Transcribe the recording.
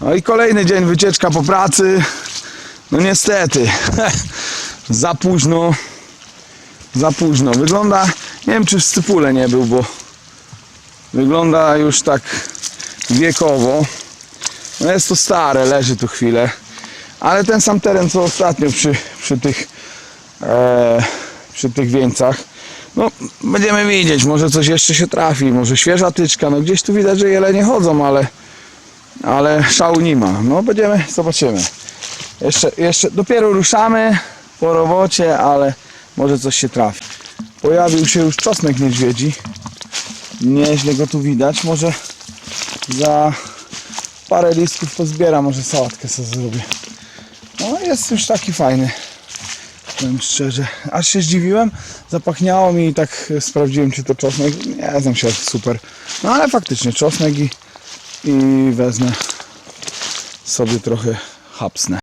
No i kolejny dzień wycieczka po pracy. No niestety, za późno, za późno. Wygląda, nie wiem czy w Scypule nie był, bo wygląda już tak wiekowo. No jest to stare, leży tu chwilę. Ale ten sam teren co ostatnio przy, przy tych e, przy tych wieńcach. No będziemy widzieć, może coś jeszcze się trafi, może świeża tyczka. No gdzieś tu widać, że jelenie chodzą, ale ale szału nie ma. No będziemy, zobaczymy. Jeszcze, jeszcze dopiero ruszamy po robocie, ale może coś się trafi. Pojawił się już czosnek niedźwiedzi. Nieźle go tu widać. Może za parę listków pozbieram, może sałatkę sobie zrobię. No jest już taki fajny. Powiem szczerze. Aż się zdziwiłem. Zapachniało mi i tak sprawdziłem czy to czosnek. Nie znam się super. No ale faktycznie czosnek i, i wezmę sobie trochę hapsnę.